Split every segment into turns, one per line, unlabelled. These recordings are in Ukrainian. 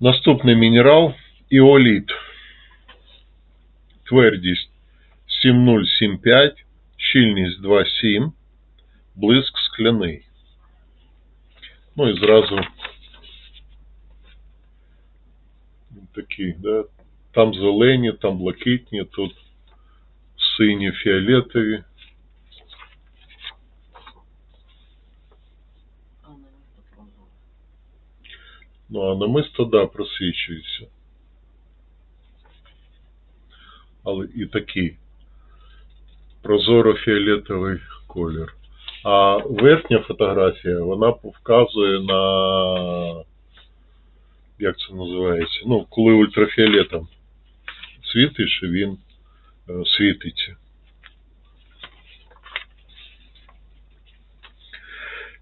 Наступний мінерал іоліт. Твердість 7075, щільність 2,7, блиск скляний. Ну і зразу такі, да? Там зелені, там блакитні, тут сині, фіолетові. Ну, а намисто, да, просвічується. Але і такий прозоро-фіолетовий колір. А верхня фотографія, вона вказує на, як це називається, ну, коли ультрафіолетом світиш, він е, світиться.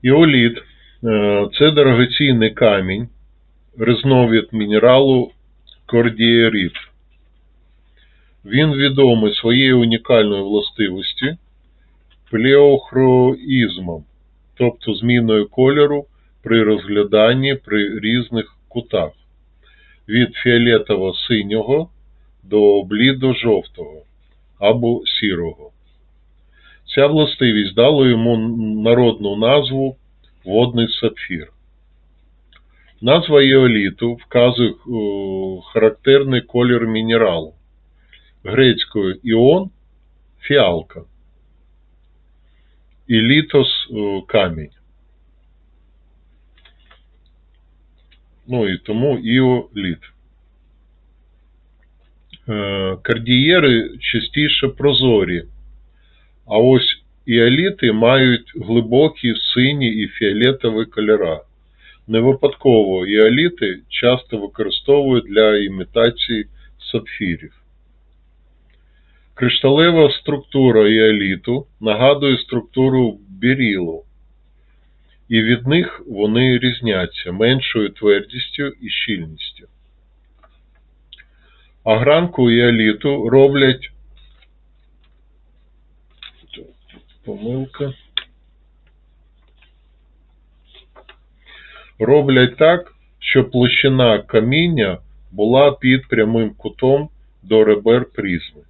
Іоліт е, це дорогоцінний камінь, різновид мінералу кордієрит. Він відомий своєю унікальною властивістю плеохроїзмом, тобто зміною кольору при розгляданні при різних кутах від фіолетово-синього до блідо-жовтого або сірого. Ця властивість дала йому народну назву водний сапфір. Назва іоліту вказує о, характерний колір мінералу. Грецькою іон фіалка. І літос камінь. Ну і тому іоліт. Е, Кардієри частіше прозорі, а ось іоліти мають глибокі сині і фіолетові кольора. Не випадково іоліти часто використовують для імітації сапфірів. Кришталева структура іоліту нагадує структуру бірілу, і від них вони різняться меншою твердістю і щільністю. Огранку іоліту роблять помилка. Роблять так, щоб площина каміння була під прямим кутом до ребер призми.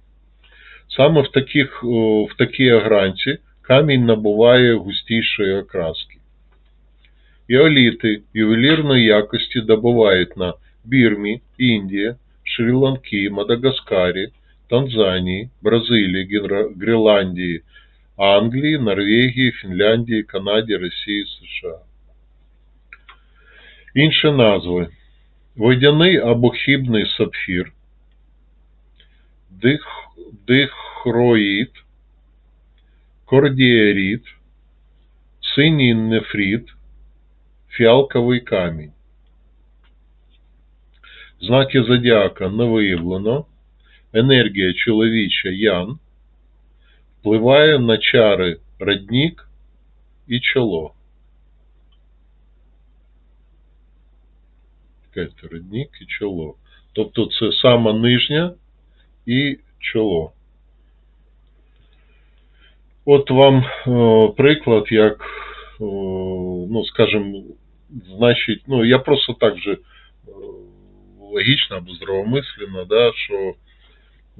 Саме в, таких, в такій огранці камінь набуває густішої окраски. Іоліти ювелірної якості добувають на Бірмі, Індії, Шрі-Ланки, Мадагаскарі, Танзанії, Бразилії, Гренландії, Англії, Норвегії, Фінляндії, Канаді, Росії, США. Інші назви. Водяний або хібний сапфір, дих, дихроїд, кордієріт, синій нефрит, фіалковий камінь. Знаки зодіака не виявлено. Енергія чоловіча Ян впливає на чари роднік і чоло. Чекайте, роднік і чоло. Тобто це сама нижня і чоло. От вам е, приклад, як, е, ну, скажімо, значить, ну, я просто так же логічно або здравомислено, да, що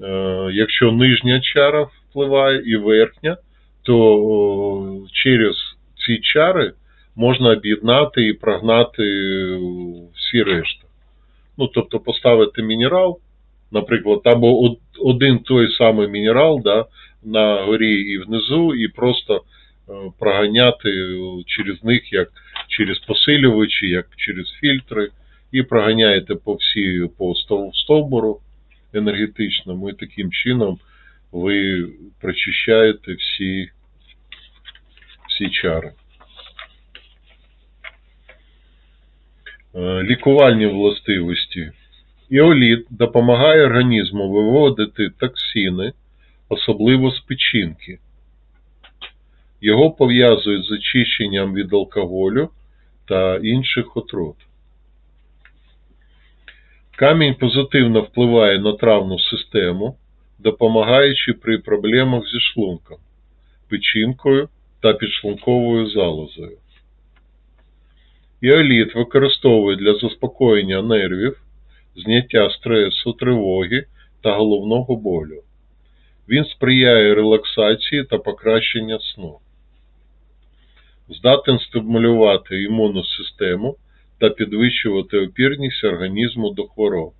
е, якщо нижня чара впливає і верхня, то о, через ці чари можна об'єднати і прогнати всі решта. Ну, тобто поставити мінерал, наприклад, або один той самий мінерал да, на горі і внизу, і просто е, проганяти е, через них, як через посилювачі, як через фільтри, і проганяєте по всій по стов- стовбуру енергетичному, і таким чином ви прочищаєте всі, всі чари. Лікувальні властивості. Іоліт допомагає організму виводити токсини, особливо з печінки. Його пов'язують з очищенням від алкоголю та інших отрут. Камінь позитивно впливає на травну систему, допомагаючи при проблемах зі шлунком, печінкою та підшлунковою залозою. Іоліт використовує для заспокоєння нервів, зняття стресу, тривоги та головного болю. Він сприяє релаксації та покращенню сну. Здатен стимулювати імунну систему та підвищувати опірність організму до хвороб.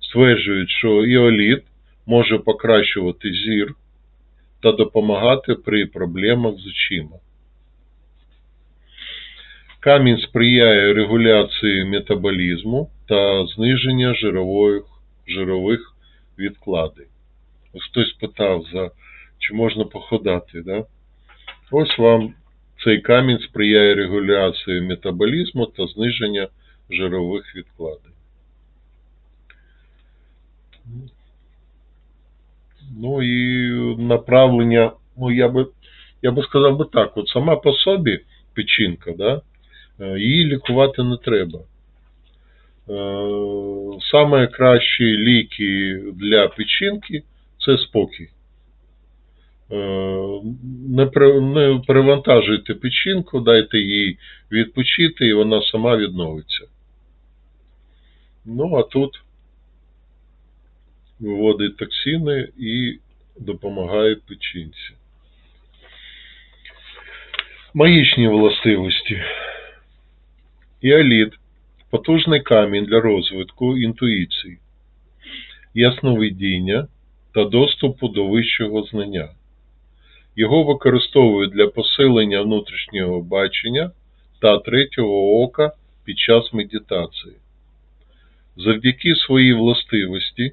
Стверджують, що іоліт може покращувати зір та допомагати при проблемах з очима. Камінь сприяє регуляції метаболізму та зниження жирових, жирових відкладень. Ось Хтось питав, за, чи можна походати. Да? Ось вам цей камінь сприяє регуляції метаболізму та зниження жирових відкладень. Ну і направлення, ну я би, я би сказав би так, от сама по собі печінка, да, її лікувати не треба. Е, Саме кращі ліки для печінки це спокій. Е, не перевантажуйте печінку, дайте їй відпочити, і вона сама відновиться. Ну, а тут виводить токсини і допомагає печінці. Магічні властивості. Іоліт – потужний камінь для розвитку інтуїції, ясновидіння та доступу до вищого знання. Його використовують для посилення внутрішнього бачення та третього ока під час медитації. Завдяки своїй властивості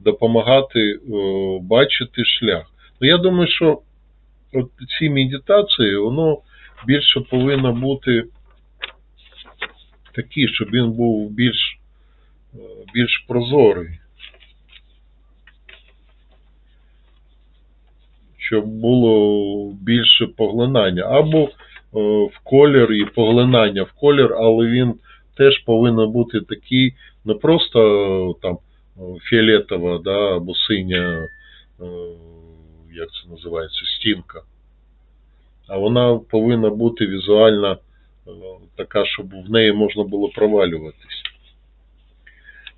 допомагати е, бачити шлях. Ну, я думаю, що от ці медитації, воно більше повинно бути такі, щоб він був більш, е, більш прозорий. Щоб було більше поглинання. Або е, в колір і поглинання в колір, але він теж повинен бути такий, не просто е, там фіолетова, да, або синя, як це називається, стінка. А вона повинна бути візуально така, щоб в неї можна було провалюватись.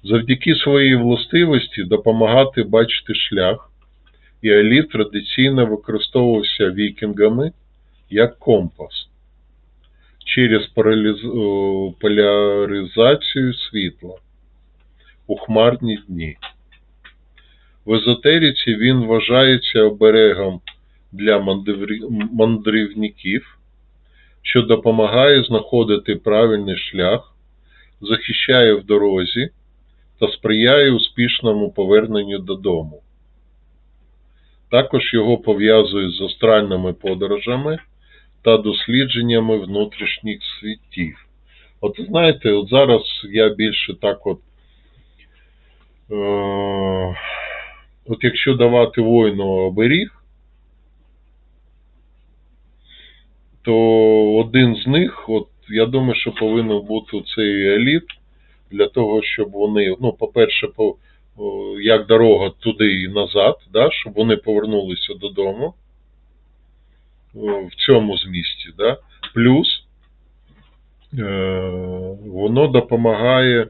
Завдяки своїй властивості допомагати бачити шлях, іоліт традиційно використовувався вікінгами як компас через поляризацію світла у хмарні дні. В езотериці він вважається оберегом для мандрівників, що допомагає знаходити правильний шлях, захищає в дорозі та сприяє успішному поверненню додому. Також його пов'язують з астральними подорожами та дослідженнями внутрішніх світів. От знаєте, от зараз я більше так от. Е, от якщо давати воїну оберіг, то один з них, от я думаю, що повинен бути цей еліт для того, щоб вони, ну, по-перше, по, як дорога туди і назад, да, щоб вони повернулися додому в цьому змісті. Да. Плюс е, воно допомагає, е,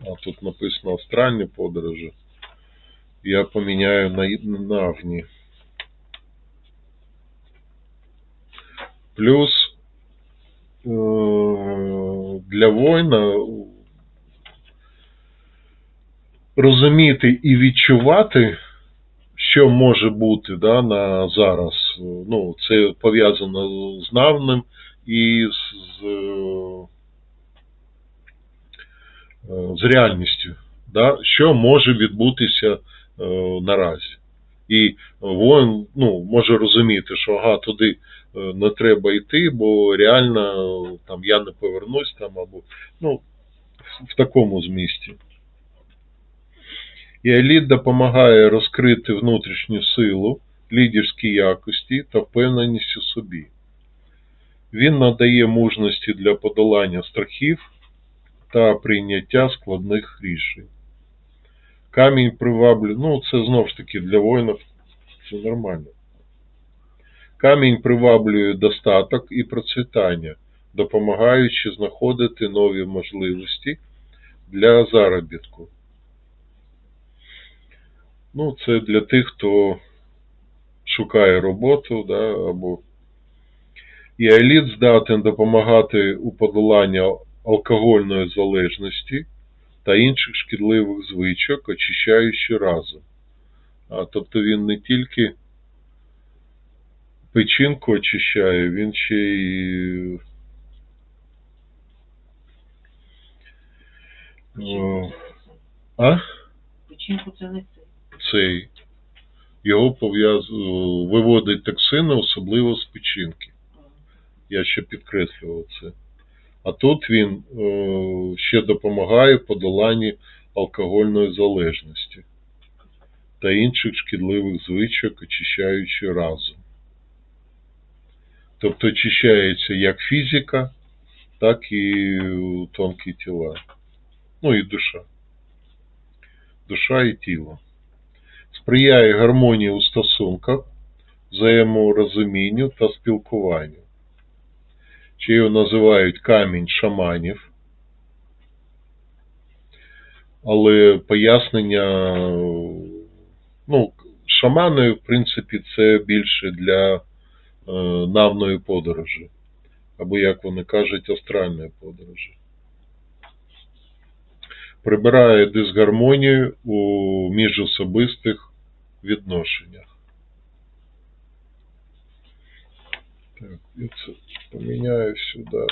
а тут написано астральні подорожі. Я поміняю на, на Плюс е, для воїна розуміти і відчувати, що може бути да, на зараз. Ну, це пов'язано з навним і з, з, е, реальністю, да, що може відбутися е, наразі. І воїн ну, може розуміти, що ага, туди е, не треба йти, бо реально е, там я не повернусь там або ну, в- такому змісті. І еліт допомагає розкрити внутрішню силу, лідерські якості та впевненість у собі. Він надає мужності для подолання страхів та прийняття складних рішень. Камінь приваблює, ну це знову ж таки для воїнів це нормально. Камінь приваблює достаток і процвітання, допомагаючи знаходити нові можливості для заробітку. Ну, це для тих, хто шукає роботу, да, або і еліт здатен допомагати у подоланні алкогольної залежності та інших шкідливих звичок, очищаючи разом. Тобто він не тільки печінку очищає, він ще й а?
Печінку це не це.
цей його пов'яз... виводить токсини, особливо з печінки. Я ще підкреслював це. А тут він е, ще допомагає в подоланні алкогольної залежності та інших шкідливих звичок, очищаючи разом. Тобто очищається як фізика, так і тонкі тіла. Ну і душа. Душа і тіло. Сприяє гармонії у стосунках, взаєморозумінню та спілкуванню. Чи його називають камінь шаманів. Але пояснення, ну, шамани, в принципі, це більше для е, навної подорожі. Або, як вони кажуть, астральної подорожі. Прибирає дисгармонію у міжособистих відношеннях. Так, я це поміняю сюди.